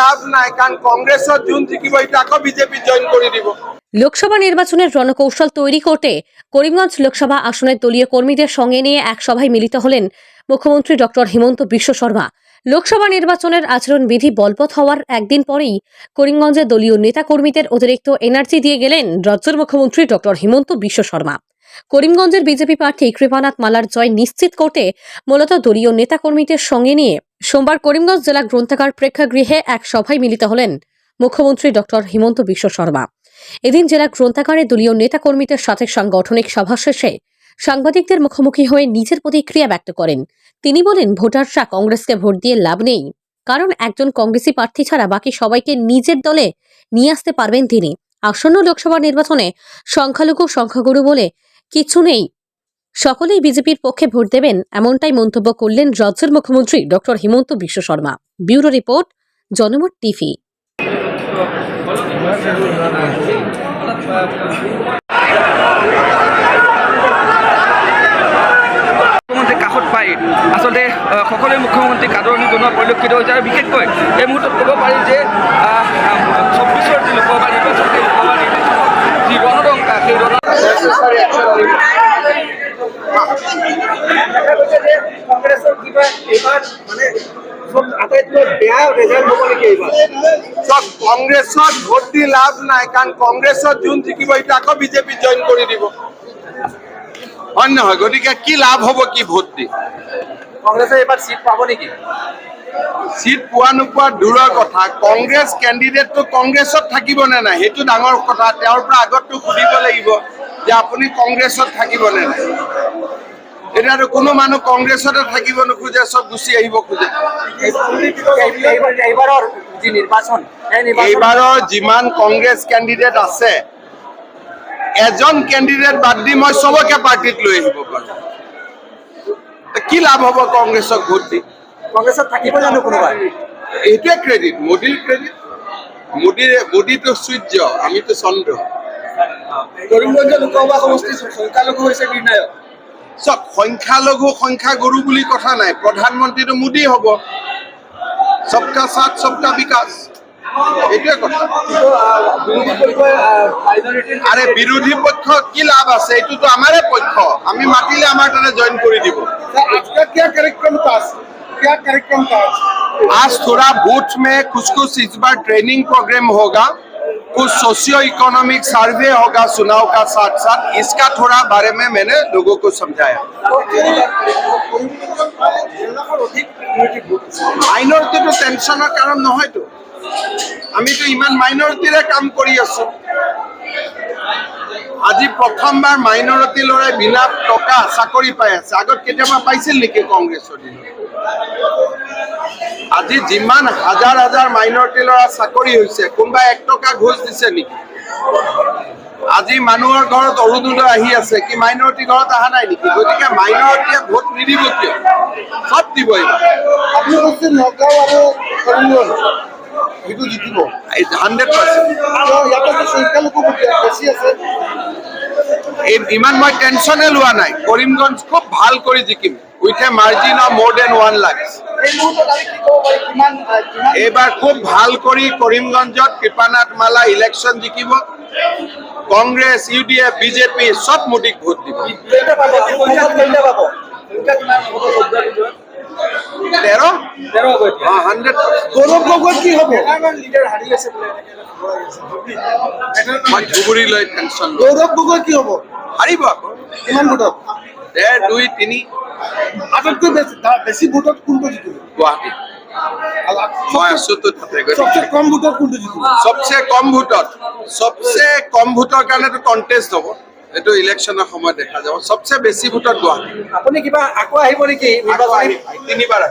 লাভ নাই, কাৰণ কংগ্ৰেছত যোন জিকিব বিজেপি দিব। লোকসভা নির্বাচনের রণকৌশল তৈরি করতে করিমগঞ্জ লোকসভা আসনের দলীয় কর্মীদের সঙ্গে নিয়ে এক সভায় মিলিত হলেন মুখ্যমন্ত্রী ডক্টর হিমন্ত বিশ্ব শর্মা। লোকসভা নির্বাচনের আচরণবিধি বলবৎ হওয়ার একদিন পরেই করিমগঞ্জে দলীয় নেতাকর্মীদের অতিরিক্ত এনার্জি দিয়ে গেলেন রাজ্যের মুখ্যমন্ত্রী ডক্টর হিমন্ত বিশ্ব শর্মা। করিমগঞ্জের বিজেপি প্রার্থী কৃপানাথ মালার জয় নিশ্চিত করতে মূলত দলীয় নেতাকর্মীদের সঙ্গে নিয়ে সোমবার করিমগঞ্জ জেলা গ্রন্থাগার প্রেক্ষাগৃহে এক সভায় মিলিত হলেন মুখ্যমন্ত্রী ডক্টর হিমন্ত বিশ্ব শর্মা। এদিন জেলা গ্রন্থাগারে দলীয় নেতাকর্মীদের সাথে সাংগঠনিক সভা শেষে সাংবাদিকদের মুখোমুখি হয়ে নিজের প্রতিক্রিয়া ব্যক্ত করেন। তিনি বলেন, ভোটাররা কংগ্রেসকে ভোট দিয়ে লাভ নেই, কারণ একজন কংগ্রেসি প্রার্থী ছাড়া বাকি সবাইকে নিজের দলে নিয়ে আসতে পারবেন তিনি। আসন্ন লোকসভা নির্বাচনে সংখ্যালঘু সংখ্যাগুরু বলে কিছু নেই। সকলেই বিজেপির পক্ষে ভোট দেবেন, এমনটাই মন্তব্য করলেন রাজ্যের মুখ্যমন্ত্রী doctor Himanta Biswa Sarma. Bureau report, Janamat TV. কাষত পাই। আচলতে আদৰণি জনোৱা পৰিলক্ষিত হৈছে আৰু বিশেষকৈ এই মুহূৰ্তত ক'ব পাৰি যে চৌব্বিছৰ যি লোকসভা নিৰ্বাচন সেই লোকসভা নিৰ্বাচনৰ যি ৰণদংকা সেই ৰণ কংগ্ৰেছৰ কিবা এইবাৰ মানে চব আটাইতকৈ বেয়া ৰেজাল্ট হ'ব নেকি এইবাৰ চব কংগ্ৰেছত ভোট দি লাভ নাই কাৰণ কংগ্ৰেছত যোন জিকিব আকৌ বিজেপি জইন কৰি দিব। হয় নহয়? গতিকে কি লাভ হ'ব কি ভোট দি? কংগ্ৰেছে এইবাৰ চিট পাব নেকি? চিট পোৱা নোপোৱা দূৰৰ কথা। কংগ্ৰেছ কেণ্ডিডেটটো কংগ্ৰেছত থাকিব নে নাই? সেইটো ডাঙৰ কথা। তেওঁৰ পৰা আগততো সুধিব লাগিব। যে আপুনি কংগ্ৰেছত থাকিব নে নাই। এতিয়াতো কোনো মানুহ কংগ্ৰেছতে থাকিব নোখোজে চব গুচি আহিব খোজে। এইবাৰ এইবাৰৰ যিমান কংগ্ৰেছ কেণ্ডিডেট আছে এজন কেণ্ডিডেট বাদ দি মই চবকে পাৰ্টিত লৈ আহিব পাৰোঁ। কি লাভ হ'ব কংগ্ৰেছক ভোট দি? কংগ্ৰেছত থাকিব জানো কোনোবাই? এইটোৱে ক্ৰেডিট মোদীৰ ক্ৰেডিট মোদীৰ মোদীটো সূৰ্য আমিতো চন্দ্ৰ। কৰিমগঞ্জ লোকসভা সমষ্টি সংখ্যালঘু হৈছে নিৰ্ণায়ক চব সংখ্যালঘু সংখ্যাগুৰু বুলি কথা নাই প্ৰধানমন্ত্ৰীটো মোদী হ'ব চবকা সাথ চবকা বিকাশ এইটোৱে কথা কিন্তু আহ, বিৰোধী পক্ষই মাইনৰিটিৰ আৰে বিৰোধী পক্ষ কি লাভ আছে এইটোতো আমাৰে পক্ষ আমি মাতিলে আমাৰ তাতে জইন কৰি দিব আজকা क्या कार्यक्रम था क्या कार्यक्रम था आज थोड़ा बूथ में कुछ कुछ इस बार ट्रेनिंग प्रोग्राम होगा कुछ सोशियो इकोनॉमिक सर्वे होगा चुनाव का साथ साथ इसका थोड़ा बारे में मैंने लोगों को समझाया অধিক minority vote আছে। মাইনৰিটিটো টেনশ্যনৰ কাৰণ নহয়তো আমিতো ইমান মাইনৰিটিৰে কাম কৰি আছো আজি প্ৰথমবাৰ মাইনৰিটি ল'ৰাই বিনা টকা চাকৰি পাই আছে আগত কেতিয়াবা পাইছিল নেকি কংগ্ৰেছৰ দিনত আজি যিমান হাজাৰ হাজাৰ মাইনৰিটি ল'ৰা চাকৰি হৈছে কোনোবাই এক টকা ঘোচ দিছে নেকি? আজি মানুহৰ ঘৰত অৰুণোদয় আহি আছে কি মাইনৰিটি ঘৰত অহা নাই নেকি? গতিকে মাইনৰিটিয়ে ভোট নিদিব কিয়? চব দিব এইবাৰ। সেইটো জিকিব। হাণ্ড্ৰেড পাৰ্চেণ্ট ইমান মই টেনশ্যনে লোৱা নাই। কৰিমগঞ্জ খুব ভালো কৰি জিকিম। With a margin of more than one lakh এই মুহূৰ্তত আমি কি ক'ব পাৰি কিমান আহ, কিমান? এইবাৰ খুব ভালো কৰি কৰিমগঞ্জত কৃপানাথ মালা ইলেকশ্যন জিকিব। Congress U D F BJP চব মোদীক ভোট দিব। তেৰ হাণ্ড্ৰেড গৌৰৱ কি হ'ব? মই ধুবুৰী লৈ। টেনশ্যন গৌৰৱ গগৈ কি হ'ব? হাৰিব আকৌ কিমান ভোটত ডেৰ দুই তিনি। আটাইতকৈ বেছি বেছি ভোটত কোনটো জিকিব গুৱাহাটী মই আছোতো তাতে কম ভোটত কোনটো জিকিব সবচে কম ভোটত সবচে কম ভোটৰ কাৰণেতো কণ্টেষ্ট হ'ব। এইটো ইলেকশ্যনৰ সময়ত দেখা যাব। সবচে বেছি ভোটত গুৱাহাটী। আপুনি কিবা আকৌ আহিব নেকি? তিনিবাৰ